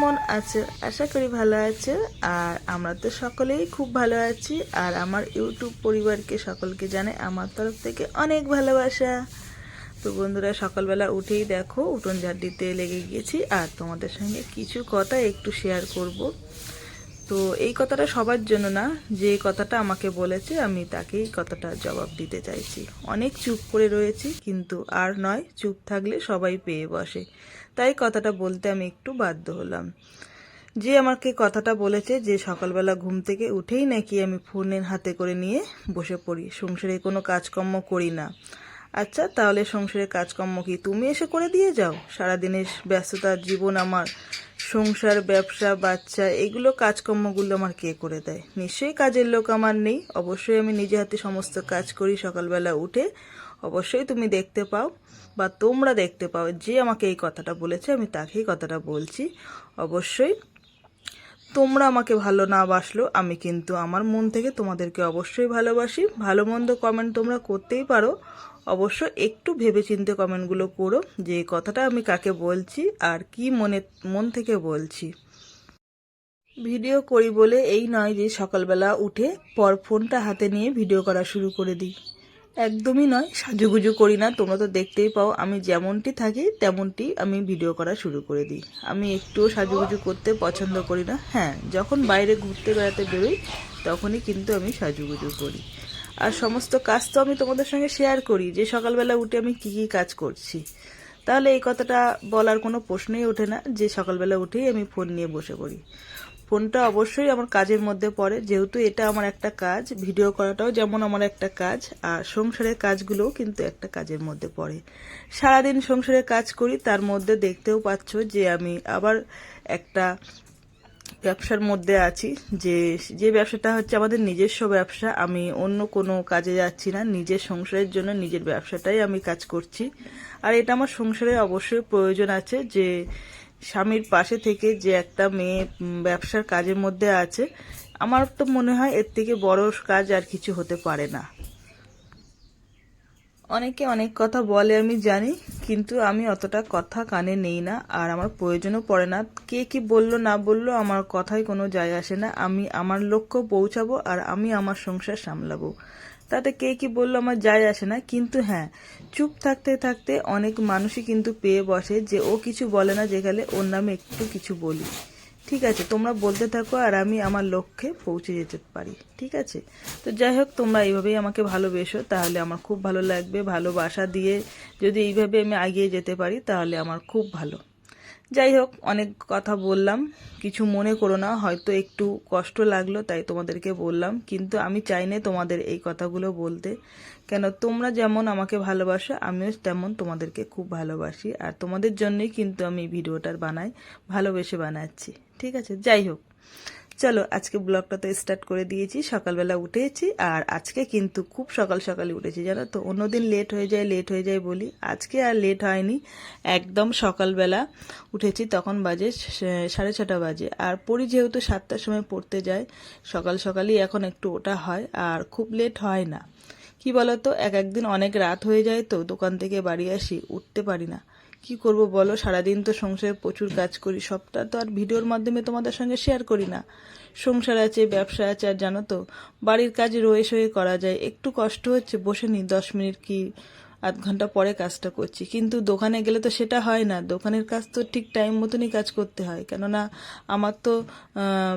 কেমন আছে? আশা করি ভালো আছে। আর আমরা তো সকলেই খুব ভালো আছি। আর আমার ইউটিউব পরিবারকে সকলকে জানে আমার তরফ থেকে অনেক ভালোবাসা। তো বন্ধুরা, সকালবেলা উঠেই দেখো, উঠোন ঝাড় দিতে লেগে গিয়েছি আর তোমাদের সঙ্গে কিছু কথা একটু শেয়ার করব। তো এই কথাটা সবার জন্য না, যে কথাটা আমাকে বলেছে, আমি তাকেই কথাটা জবাব দিতে চাইছি। অনেক চুপ করে রয়েছি, কিন্তু আর নয়, চুপ থাকলে সবাই পেয়ে বসে। তাই কথাটা বলতে আমি একটু বাধ্য হলাম। যে আমাকে কথাটা বলেছে যে সকালবেলা ঘুম থেকে উঠেই নাকি আমি ফোনের হাতে করে নিয়ে বসে পড়ি, সংসারে কোনো কাজকর্ম করি না। আচ্ছা তাহলে সংসারের কাজকর্ম কি তুমি এসে করে দিয়ে যাও? সারাদিনের ব্যস্ততার জীবন আমার। সংসার, ব্যবসা, বাচ্চা, এগুলো কাজকর্মগুলো আমার কে করে দেয়? নিশ্চয়ই কাজের লোক আমার নেই। অবশ্যই আমি নিজে হাতে সমস্ত কাজ করি, সকালবেলা উঠে। অবশ্যই তুমি দেখতে পাও বা তোমরা দেখতে পাও যে আমাকে এই কথাটা বলেছে, আমি তাকেই কথাটা বলছি। অবশ্যই তোমরা আমাকে ভালো না বাসলো, আমি কিন্তু আমার মন থেকে তোমাদেরকে অবশ্যই ভালোবাসি। ভালো মন্দ কমেন্ট তোমরা করতেই পারো। অবশ্য একটু ভেবেচিন্তে কমেন্টগুলো করো, যে কথাটা আমি কাকে বলছি আর কি মনে, মন থেকে বলছি। ভিডিও করি বলে এই নয় যে সকালবেলা উঠে পর ফোনটা হাতে নিয়ে ভিডিও করা শুরু করে দিই। একদমই নয়, সাজুগুজু করি না। তোমরা তো দেখতেই পাও, আমি যেমনটি থাকি, তেমনটি আমি ভিডিও করা শুরু করে দিই। আমি একটুও সাজুগুজু করতে পছন্দ করি না। হ্যাঁ যখন বাইরে ঘুরতে বেড়াতে বেরোই, তখনই কিন্তু আমি সাজুগুজু করি। আর সমস্ত কাজ তো আমি তোমাদের সঙ্গে শেয়ার করি, যে সকালবেলা উঠে আমি কি কি কাজ করছি। তাহলে এই কথাটা বলার কোনো প্রশ্নই ওঠে না, যে সকালবেলা উঠেই আমি ফোন নিয়ে বসে পড়ি। ফোনটা অবশ্যই আমার কাজের মধ্যে পড়ে। যেহেতু এটা আমার একটা কাজ, ভিডিও করাটাও যেমন আমার একটা কাজ, আর সংসারের কাজগুলোও কিন্তু একটা কাজের মধ্যে পড়ে। সারাদিন সংসারের কাজ করি, তার মধ্যে দেখতেও পাচ্ছ যে আমি আবার একটা ব্যবসার মধ্যে আছি, যে যে ব্যবসাটা হচ্ছে আমাদের নিজস্ব ব্যবসা, আমি অন্য কোনো কাজে যাচ্ছি না, নিজের সংসারের জন্য নিজের ব্যবসাটাই আমি কাজ করছি। আর এটা আমার সংসারে অবশ্যই প্রয়োজন আছে যে স্বামীর পাশে থেকে যে একটা মেয়ে ব্যবসার কাজের মধ্যে আছে, আমার তো মনে হয় এর থেকে বড় কাজ আর কিছু হতে পারে না। অনেকে অনেক কথা বলে আমি জানি, কিন্তু আমি অতটা কথা কানে নেই না, আর আমার প্রয়োজনও পড়ে না। কে কি বলল না বলল আমার কথায় কোনো যায় আসে না। আমি আমার লক্ষ্য পৌঁছাবো আর আমি আমার সংসার সামলাবো। তাতে কে কি বলল আমার যায় আসে না। কিন্তু হ্যাঁ চুপ থাকতে থাকতে অনেক মানুষই কিন্তু পেয়ে বসে যে ও কিছু বলে না, যেখানে ওর নামে একটু কিছু বলি। ঠিক আছে, তোমরা বলতে থাকো আর আমি আমার লক্ষ্যে পৌঁছে যেতে পারি। ঠিক আছে? তো যাই হোক, তোমরা এইভাবেই আমাকে ভালোবেসো। তাহলে আমার খুব ভালো লাগবে। ভালোবাসা দিয়ে যদি এইভাবে আমি এগিয়ে যেতে পারি, তাহলে আমার খুব ভালো। যাই হোক, অনেক কথা বললাম। কিছু মনে করো না, হয়তো একটু কষ্ট লাগল, তাই তোমাদেরকে বললাম। কিন্তু আমি চাই না তোমাদের এই কথাগুলো বলতে। কেন, তোমরা যেমন আমাকে ভালোবাসো, আমিও তেমন তোমাদেরকে খুব ভালোবাসি। আর তোমাদের জন্যই কিন্তু আমি ভিডিওটার বানাই, ভালোবেসে বানাচ্ছি। ঠিক আছে? যাই হোক। চলো, আজকে ব্লগটা তো স্টার্ট করে দিয়েছি। সকালবেলা উঠেছি আর আজকে কিন্তু খুব সকাল সকালে উঠেছি, জানো তো? অন্যদিন লেট হয়ে যায় লেট হয়ে যায় বলি। আজকে আর লেট হয়নি, একদম সকালবেলা উঠেছি, তখন বাজে সাড়ে ছটা বাজে। আর পড়ি যেহেতু সাতটার সময় পড়তে যায় সকাল সকালই এখন একটু ওটা হয় আর খুব লেট হয় না। কি বলতো? এক একদিন অনেক রাত হয়ে যায় তো, দোকান থেকে বাড়ি আসি, উঠতে পারি না। কি করব বলো? সারাদিন তো সংসারে প্রচুর কাজ করি। সবটা তো আর ভিডিওর মাধ্যমে তোমাদের সঙ্গে শেয়ার করি না। সংসার আছে, ব্যবসা আছে, আর জানো তো, বাড়ির কাজ রয়ে সয়ে করা যায়। একটু কষ্ট হচ্ছে, বসে নি দশ মিনিট কি আধ ঘণ্টা পরে কাজটা করছি। কিন্তু দোকানে গেলে তো সেটা হয় না। দোকানের কাজ তো ঠিক টাইম মতনই কাজ করতে হয়। কেননা আমার তো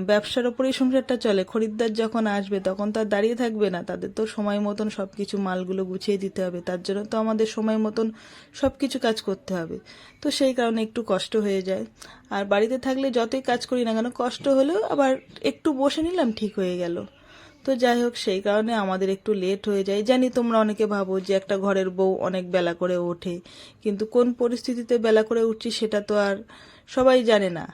ব্যবসার ওপরেই সংসারটা চলে। খরিদ্দার যখন আসবে তখন তার দাঁড়িয়ে থাকবে না। তাদের তো সময় মতন সব কিছু মালগুলো গুছিয়ে দিতে হবে। তার জন্য তো আমাদের সময় মতন সব কিছু কাজ করতে হবে। তো সেই কারণে একটু কষ্ট হয়ে যায়। আর বাড়িতে থাকলে যতই কাজ করি না কেন, কষ্ট হলেও আবার একটু বসে নিলাম, ঠিক হয়ে গেল। তো যাই হোক, সেই কারণে আমাদের একটু লেট হয়ে যায়। জানি তোমরা অনেকে ভাবো যে একটা ঘরের বউ অনেক বেলা করে ওঠে, কিন্তু কোন পরিস্থিতিতে বেলা করে উঠছি সেটা তো আর সবাই জানে না।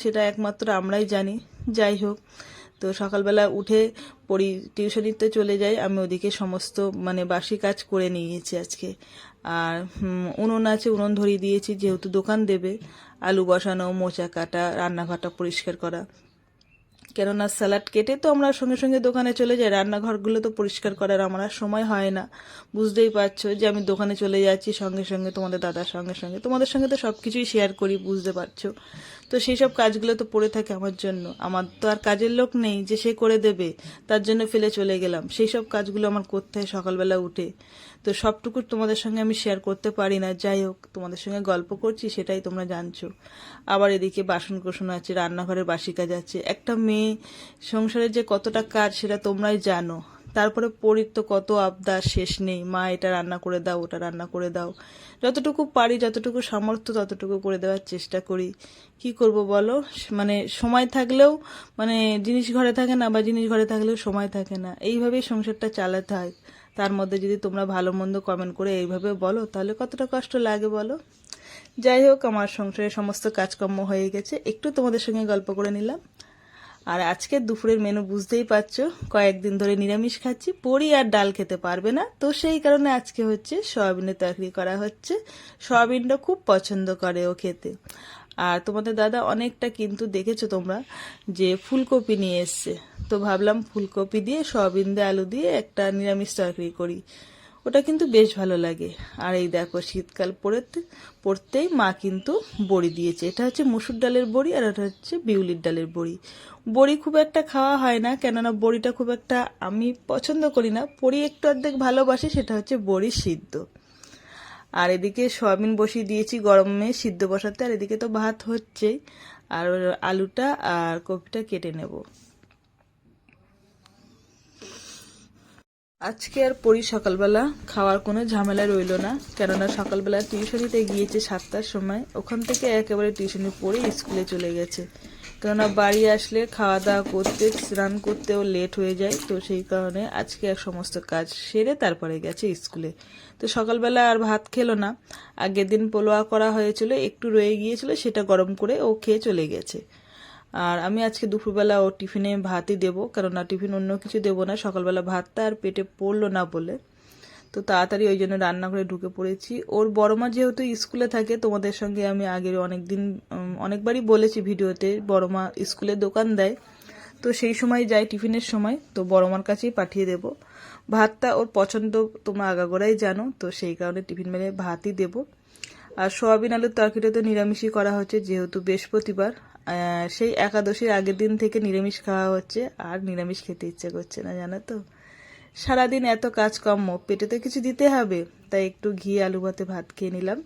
সেটা একমাত্র আমরাই জানি। যাই হোক, তো সকালবেলা উঠে পড়ি টিউশনিতে চলে যাই। আমি ওদিকে সমস্ত মানে বাসি কাজ করে নিয়েছি আজকে। আর উনুন আছে, উনুন ধরিয়ে দিয়েছি, যেহেতু দোকান দেবে, আলু বসানো, মোচা কাটা, রান্নাঘরটা পরিষ্কার করা। কেননা স্যালাড কেটে তো আমরা সঙ্গে সঙ্গে দোকানে চলে যাই। রান্নাঘরগুলো তো পরিষ্কার করার আমার আর সময় হয় না। বুঝতেই পারছ যে আমি দোকানে চলে যাচ্ছি সঙ্গে সঙ্গে তোমাদের দাদার সঙ্গে সঙ্গে। তোমাদের সঙ্গে তো সব কিছুই শেয়ার করি, বুঝতে পারছ। তো সেই সব কাজগুলো তো পড়ে থাকে আমার জন্য। আমার তো আর কাজের লোক নেই যে সে করে দেবে, তার জন্য ফেলে চলে গেলাম। সেই সব কাজগুলো আমার করতে হয় সকালবেলা উঠে। তো সবটুকু তোমাদের সঙ্গে আমি শেয়ার করতে পারি না। যাই হোক, তোমাদের সঙ্গে গল্প করছি, সেটাই তোমরা জানছো। আবার এদিকে বাসন কোসন আছে, রান্নাঘরের বাসি কাজ আছে। একটা মেয়ে সংসারের যে কতটা কাজ, সেটা তোমরাই জানো। তারপরে পরির তো কত আবদার, শেষ নেই। মা, এটা রান্না করে দাও, ওটা রান্না করে দাও। যতটুকু পারি, যতটুকু সামর্থ্য, ততটুকু করে দেওয়ার চেষ্টা করি। কি করব বলো? মানে সময় থাকলেও মানে জিনিস ঘরে থাকে না বা জিনিস ঘরে থাকলেও সময় থাকে না। এইভাবেই সংসারটা চালাতে হয়। তার মধ্যে যদি তোমরা ভালো মন্দ কমেন্ট করে এইভাবে বলো, তাহলে কতটা কষ্ট লাগে বলো? যাই হোক, আমার সংসারের সমস্ত কাজকর্ম হয়ে গেছে। একটু তোমাদের সঙ্গে গল্প করে নিলাম। আর আজকে দুপুরের মেনু বুঝতেই পারছ, কয়েকদিন ধরে নিরামিষ খাচ্ছি, পরি আর ডাল খেতে পারবে না। তো সেই কারণে আজকে হচ্ছে সয়াবিনের তরকারি করা হচ্ছে। সয়াবিনটা খুব পছন্দ করে ও খেতে। আর তোমাদের দাদা অনেকটা কিন্তু দেখেছ তোমরা যে ফুলকপি নিয়ে এসছে। তো ভাবলাম ফুলকপি দিয়ে, সয়াবিন দিয়ে, আলু দিয়ে একটা নিরামিষ তরকারি করি। ওটা কিন্তু বেশ ভালো লাগে। আর এই দেখো, শীতকাল পড়তে, পড়তেই মা কিন্তু বড়ি দিয়েছে। এটা হচ্ছে মুসুর ডালের বড়ি আর এটা হচ্ছে বিউলির ডালের বড়ি। বড়ি খুব একটা খাওয়া হয় না, কেননা বড়িটা খুব একটা আমি পছন্দ করি না। বড়ি একটু অর্ধেক ভালোবাসি, সেটা হচ্ছে বড়ি সিদ্ধ। আর এদিকে সয়াবিন বসিয়ে দিয়েছি গরমে সিদ্ধ বসাতে, আর এদিকে তো ভাত হচ্ছেই। আর আলুটা আর কপিটা কেটে নেব। আজকে আর পড়ি সকালবেলা খাওয়ার কোনো ঝামেলা রইল না, কেননা সকালবেলা টিউশনিতে গিয়েছে সাতটার সময়। ওখান থেকে একেবারে টিউশনি পড়ে স্কুলে চলে গেছে। কেননা বাড়ি আসলে খাওয়া দাওয়া করতে, স্নান করতেও লেট হয়ে যায়, তো সেই কারণে আজকে এক সমস্ত কাজ সেরে তারপরে গেছে স্কুলে। তো সকালবেলা আর ভাত খেলো না। আগের দিন পোলোয়া করা হয়েছিল, একটু রয়ে গিয়েছিল, সেটা গরম করে ও খেয়ে চলে গেছে। আর আমি আজকে দুপুরবেলা ও টিফিনে ভাতই দেবো, কেননা টিফিন অন্য কিছু দেবো না, সকালবেলা ভাতটা আর পেটে পড়ল না বলে। তো তাড়াতাড়ি ওই জন্য রান্নাঘরে ঢুকে পড়েছি। ওর বড় মা যেহেতু স্কুলে থাকে, তোমাদের সঙ্গে আমি আগের অনেক দিন অনেকবারই বলেছি ভিডিওতে বড় মা স্কুলে দোকান দেয়। তো সেই সময় যাই টিফিনের সময়, তো বড় মার কাছেই পাঠিয়ে দেব। ভাতটা ওর পছন্দ, তোমরা আগাগোড়াই জানো, তো সেই কারণে টিফিন মেলে ভাতই দেবো। আর সোয়াবিন আলুর তরকারিটা তো নিরামিষই করা হচ্ছে, যেহেতু বৃহস্পতিবার। সেই একাদশীর আগের দিন থেকে নিরামিষ খাওয়া হচ্ছে, আর নিরামিষ খেতে ইচ্ছে করছে না, জানো তো? সারাদিন এত কাজকর্ম, পেটে তো কিছু দিতে হবে, তাই একটু ঘি, আলু ভাতে ভাত খেয়ে নিলাম।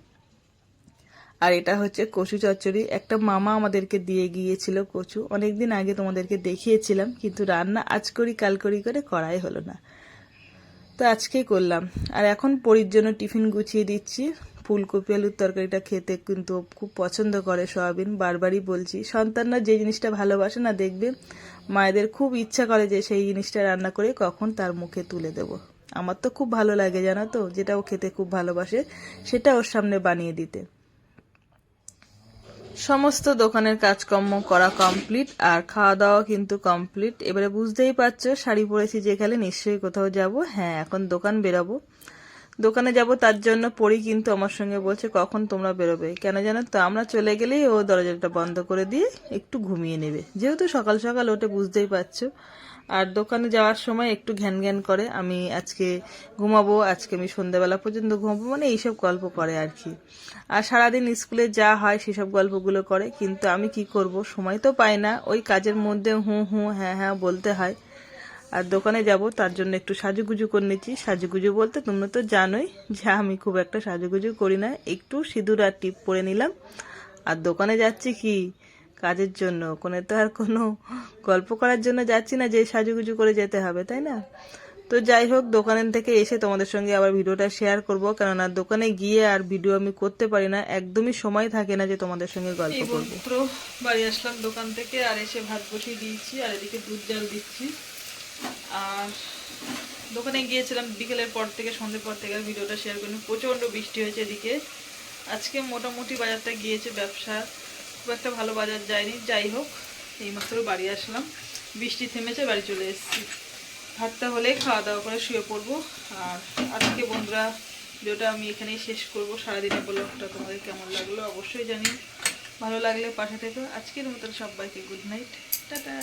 আর এটা হচ্ছে কচু চচ্চড়ি। একটা মামা আমাদেরকে দিয়ে গিয়েছিল কচু। অনেকদিন আগে তোমাদেরকে দেখিয়েছিলাম, কিন্তু রান্না আজ করি, কাল করি করে করাই হলো না। তো আজকেই করলাম। আর এখন পরির জন্য টিফিন গুছিয়ে দিচ্ছি। ফুলকপি, আলুর তরকারিটা খেতে কিন্তু খুব পছন্দ করে সয়াবিন, বারবারই বলছি। সন্তানরা যে জিনিসটা ভালোবাসে না দেখবে, মায়েদের খুব ইচ্ছা করে যে সেই জিনিসটা রান্না করে কখন তার মুখে তুলে দেব। আমার তো খুব ভালো লাগে, জানো তো, যেটা ও খেতে খুব ভালোবাসে, সেটা ওর সামনে বানিয়ে দিতে। সমস্ত দোকানের কাজকর্ম করা কমপ্লিট আর খাওয়া দাওয়া কিন্তু কমপ্লিট। এবারে বুঝতেই পারছ, শাড়ি পরেছি যেখানে নিশ্চয়ই কোথাও যাব। হ্যাঁ এখন দোকান বেরাবো। দোকানে যাব, তার জন্য পড়ি কিন্তু আমার সঙ্গে বলছে, কখন তোমরা বেরোবে? কেন জানো তো, আমরা চলে গেলেই ও দরজাটা বন্ধ করে দিয়ে একটু ঘুমিয়ে নেবে। যেহেতু সকাল সকাল, ওটা বুঝতেই পারছ। আর দোকানে যাওয়ার সময় একটু ঘ্যান ঘ্যান করে, আমি আজকে ঘুমাবো, আজকে আমি সন্ধ্যাবেলা পর্যন্ত ঘুমাবো মানে এইসব গল্প করে আর কি। আর সারাদিন স্কুলে যা হয়, সেসব গল্পগুলো করে, কিন্তু আমি কি করব, সময় তো পাই না। ওই কাজের মধ্যে হুঁ হুঁ হ্যাঁ হ্যাঁ বলতে হয়। আর দোকানে যাব তার জন্য একটু সাজুগুজু করে নিচ্ছি। সাজুগুজু বলতে তোমরা তো জানোই যে আমি খুব একটা সাজুগুজু করি না। একটু সিঁদুর আর টিপ পরে নিলাম। আর দোকানে যাচ্ছি কি? কাজের জন্য। ওখানে তো আর কোনো গল্প করার জন্য যাচ্ছি না যে সাজুগুজু করে যেতে হবে তাই না? তো যাই হোক দোকানের থেকে এসে তোমাদের সঙ্গে আবার ভিডিওটা শেয়ার করব। কেননা দোকানে গিয়ে আর ভিডিও আমি করতে পারি না। একদমই সময় থাকে না যে তোমাদের সঙ্গে গল্প করব। বাড়ি আসলাম দোকান থেকে। আর এসে ভাত বসিয়ে দিয়েছি। আর এদিকে দুধ জাল দিচ্ছি। দোকানে গিয়েছিলাম বিকেলের পর থেকে, সন্ধ্যের পর থেকে ভিডিওটা শেয়ার করি। প্রচণ্ড বৃষ্টি হয়েছে এদিকে। আজকে মোটামুটি বাজারটা গিয়েছে ব্যবসা। খুব একটা ভালো বাজার যায়নি। যাই হোক এই মাত্র বাড়ি আসলাম। বৃষ্টি থেমেছে, বাড়ি চলে এসেছি। ভাতটা হলে খাওয়া দাওয়া করে শুয়ে পড়ব। আর আজকে বন্ধুরা, ভিডিওটা আমি এখানেই শেষ করব। সারাদিনের ব্লগটা তোমাদের কেমন লাগল অবশ্যই জানি ভালো লাগলে পাশে থেকে। আজকের মতন সবাইকে গুড নাইট টাটা।